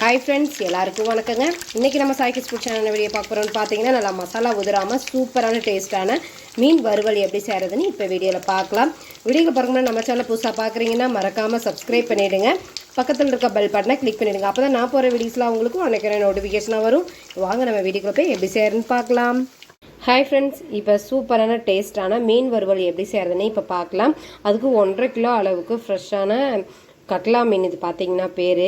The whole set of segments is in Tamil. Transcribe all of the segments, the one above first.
ஹாய் ஃப்ரெண்ட்ஸ் எல்லாருக்கும் வணக்கங்க. இன்றைக்கி நம்ம சாய்க்கு ஸ்பூட் சேனல் வீடியோ பார்க்க போகிறோம்னு பார்த்தீங்கன்னா நல்லா மசாலா உதிராமல் சூப்பரான டேஸ்ட்டான மீன் வறுவல் எப்படி செய்கிறதுன்னு இப்போ வீடியோவில் பார்க்கலாம். வீடியோவில் பார்க்கும்போது நம்ம சேனல் புதுசாக பார்க்குறீங்கன்னா மறக்காமல் சப்ஸ்கிரைப் பண்ணிவிடுங்க பக்கத்தில் இருக்க பெல் பட்டனை கிளிக் பண்ணிவிடுங்க அப்போ தான் நான் போகிற வீடியோஸ்லாம் உங்களுக்கு உனக்கு நோட்டிஃபிகேஷனாக வரும். வாங்க நம்ம வீடியோக்குள்ள போய் எப்படி செய்கிறதுன்னு பார்க்கலாம். ஹாய் ஃப்ரெண்ட்ஸ் இப்போ சூப்பரான டேஸ்ட்டான மீன் வறுவல் எப்படி செய்கிறதுன்னு இப்போ பார்க்கலாம். அதுக்கு ஒன்றரை கிலோ அளவுக்கு ஃப்ரெஷ்ஷான கட்லா மீன் இது பார்த்தீங்கன்னா பேர்.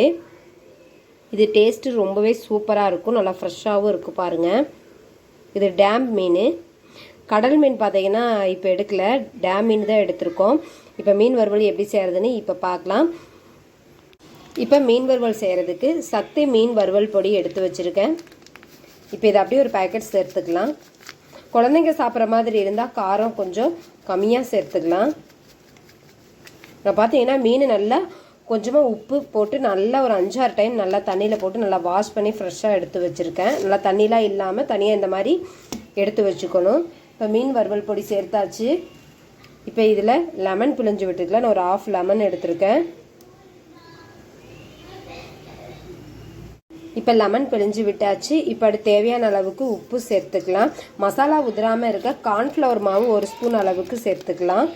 இது டேஸ்ட்டு ரொம்பவே சூப்பராக இருக்கும். நல்லா ஃப்ரெஷ்ஷாகவும் இருக்குது பாருங்கள் இது டேம் மீன். கடல் மீன் பார்த்தீங்கன்னா இப்போ எடுக்கல. டேம் மீன் தான் எடுத்திருக்கோம். இப்போ மீன் வறுவல் எப்படி செய்கிறதுன்னு இப்போ பார்க்கலாம் இப்போ மீன் வறுவல் செய்கிறதுக்கு சக்தி மீன் வறுவல் பொடி எடுத்து வச்சுருக்கேன். இப்போ இதை அப்படியே ஒரு பேக்கெட் சேர்த்துக்கலாம். குழந்தைங்க சாப்பிட்ற மாதிரி இருந்தால் காரம் கொஞ்சம் கம்மியாக சேர்த்துக்கலாம். நான் பார்த்தீங்கன்னா மீன் நல்லா கொஞ்சமாக உப்பு போட்டு நல்லா ஒரு அஞ்சாறு டைம் நல்லா தண்ணியில் போட்டு நல்லா வாஷ் பண்ணி ஃப்ரெஷ்ஷாக எடுத்து வச்சுருக்கேன். நல்லா தண்ணிலாம் இல்லாமல் தனியாக இந்த மாதிரி எடுத்து வச்சுக்கணும். இப்போ மீன் வறுவல் பொடி சேர்த்தாச்சு. இப்போ இதில் லெமன் பிழிஞ்சு விட்டுக்கலாம். நான் ஒரு ஆஃப் லெமன் எடுத்திருக்கேன். இப்போ லெமன் பிழிஞ்சு விட்டாச்சு. இப்போ அது தேவையான அளவுக்கு உப்பு சேர்த்துக்கலாம். மசாலா உதிராமல் இருக்க கார்ன்ஃப்ளவர் மாவு ஒரு ஸ்பூன் அளவுக்கு சேர்த்துக்கலாம்.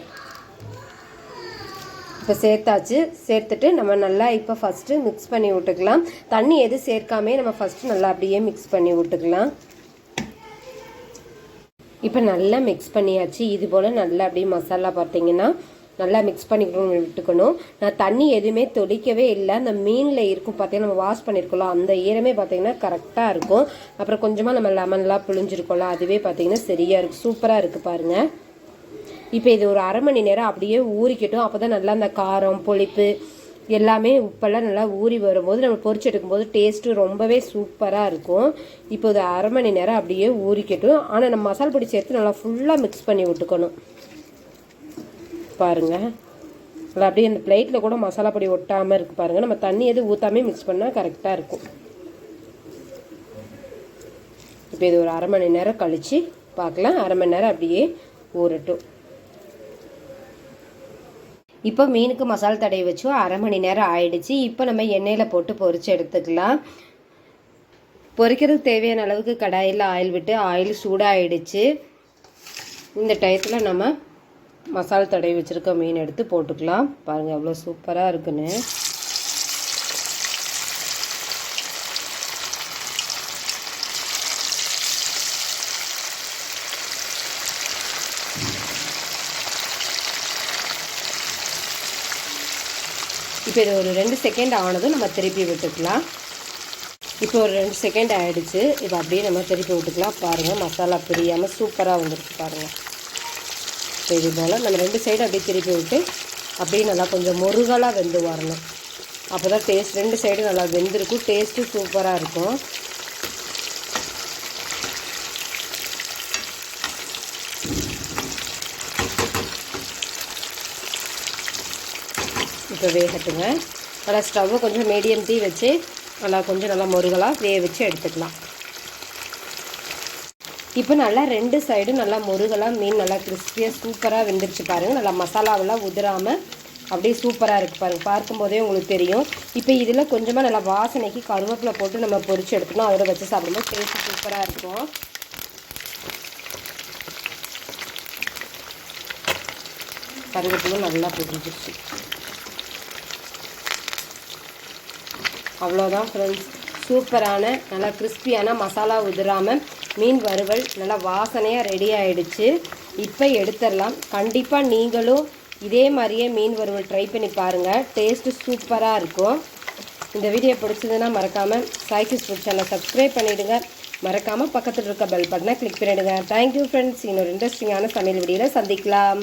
இப்போ சேர்த்தாச்சு. சேர்த்துட்டு நம்ம நல்லா இப்போ ஃபஸ்ட்டு மிக்ஸ் பண்ணி விட்டுக்கலாம். தண்ணி எது சேர்க்காமே நம்ம ஃபஸ்ட்டு நல்லா அப்படியே மிக்ஸ் பண்ணி விட்டுக்கலாம். இப்போ நல்லா மிக்ஸ் பண்ணியாச்சு. இது போல் நல்லா அப்படியே மசாலா பார்த்தீங்கன்னா நல்லா மிக்ஸ் பண்ணிக்கணும் விட்டுக்கணும். நான் தண்ணி எதுவுமே தொளிக்கவே இல்லை. அந்த மீனில் இருக்கும் பார்த்தீங்கன்னா நம்ம வாஷ் பண்ணியிருக்கோம் அந்த ஈரமே பார்த்தீங்கன்னா கரெக்டாக இருக்கும். அப்புறம் கொஞ்சமாக நம்ம லெமன்லாம் புழிஞ்சிருக்கோம்ல அதுவே பார்த்தீங்கன்னா சரியாக இருக்குது சூப்பராக இருக்குது பாருங்கள் இப்போ இது ஒரு அரை மணி நேரம் அப்படியே ஊறிக்கட்டும். அப்போ தான் நல்லா அந்த காரம் புளிப்பு எல்லாமே உப்பெல்லாம் நல்லா ஊறி வரும்போது நம்ம பொறிச்சு எடுக்கும்போது டேஸ்ட்டு ரொம்பவே சூப்பராக இருக்கும். இப்போ இது அரை மணி நேரம் அப்படியே ஊறிக்கட்டும். ஆனால் நம்ம மசால் பொடி சேர்த்து நல்லா ஃபுல்லாக மிக்ஸ் பண்ணி விட்டுக்கணும். பாருங்கள் நல்லா அப்படியே இந்த பிளேட்டில் கூட மசாலா பொடி ஒட்டாமல் இருக்குது பாருங்கள் நம்ம தண்ணி எதுவும் ஊற்றாமே மிக்ஸ் பண்ணால் கரெக்டாக இருக்கும். இப்போ இது ஒரு அரை மணி நேரம் கழித்து பார்க்கலாம் அரை மணி நேரம் அப்படியே ஊறட்டும். இப்போ மீனுக்கு மசாலா தடவி வச்சு அரை மணி நேரம் ஆயிடுச்சு. இப்போ நம்ம எண்ணெயில் போட்டு பொரிச்சு எடுத்துக்கலாம். பொரிக்கிறதுக்கு தேவையான அளவுக்கு கடாயில் ஆயில் விட்டு ஆயில் சூடாகிடுச்சு இந்த டயத்தில் நம்ம மசாலா தடவி வச்சுருக்க மீன் எடுத்து போட்டுக்கலாம். பாருங்கள் எவ்வளோ சூப்பராக இருக்குன்னு. இப்போ இது ஒரு ரெண்டு செகண்ட் ஆனதும் நம்ம திருப்பி விட்டுக்கலாம். இப்போ ஒரு ரெண்டு செகண்ட் ஆகிடுச்சு இப்போ அப்படியே நம்ம திருப்பி விட்டுக்கலாம். பாருங்கள் மசாலா பிரியாமல் சூப்பராக வந்துருக்கு பாருங்கள் இப்போ இது போல் நம்ம ரெண்டு சைடு அப்படியே திருப்பி விட்டு அப்படியே நல்லா கொஞ்சம் முருகலாக வெந்து வரணும். அப்போ தான் டேஸ்ட் ரெண்டு சைடும் நல்லா வெந்திருக்கும். டேஸ்ட்டும் சூப்பராக இருக்கும். இப்போ வேகட்டுங்க. நல்லா ஸ்டவ்வை கொஞ்சம் மீடியம் தீ வச்சு நல்லா கொஞ்சம் நல்லா முருகலாக வேக வச்சு எடுத்துக்கலாம். இப்போ நல்லா ரெண்டு சைடும் நல்லா முருகலாக மீன் நல்லா கிறிஸ்பியாக சூப்பராக வெந்துருச்சு பாருங்கள் நல்லா மசாலாவெல்லாம் உதிராமல் அப்படியே சூப்பராக இருக்குது பாருங்கள் பார்க்கும்போதே உங்களுக்கு தெரியும். இப்போ இதில் கொஞ்சமாக நல்லா வாசனைக்கு கருவேப்பிலை போட்டு நம்ம பொரிச்சு எடுத்துக்கணும் அதோட வச்சு சாப்பிடும்போது டேஸ்ட் சூப்பராக இருக்கும். கருவேப்பிலும் நல்லா பொரிஞ்சிருச்சு. அவ்வளோதான் ஃப்ரெண்ட்ஸ் சூப்பரான நல்லா கிறிஸ்பியான மசாலா உதிராமல் மீன் வறுவல் நல்லா வாசனையாக ரெடி ஆகிடுச்சு இப்போ எடுத்துடலாம். கண்டிப்பாக நீங்களும் இதே மாதிரியே மீன் வறுவல் ட்ரை பண்ணி பாருங்கள் டேஸ்ட்டு சூப்பராக இருக்கும். இந்த வீடியோ பிடிச்சதுன்னா மறக்காமல் சாய்க்கிஸ் ஃபுட் சேனலை சப்ஸ்கிரைப் பண்ணிவிடுங்க மறக்காமல் பக்கத்தில் இருக்க பெல் பட்டனை கிளிக் பண்ணிவிடுங்க தேங்க்யூ ஃப்ரெண்ட்ஸ் இன்னொரு இன்ட்ரெஸ்டிங்கான சமையல் வீடியோவில் சந்திக்கலாம்.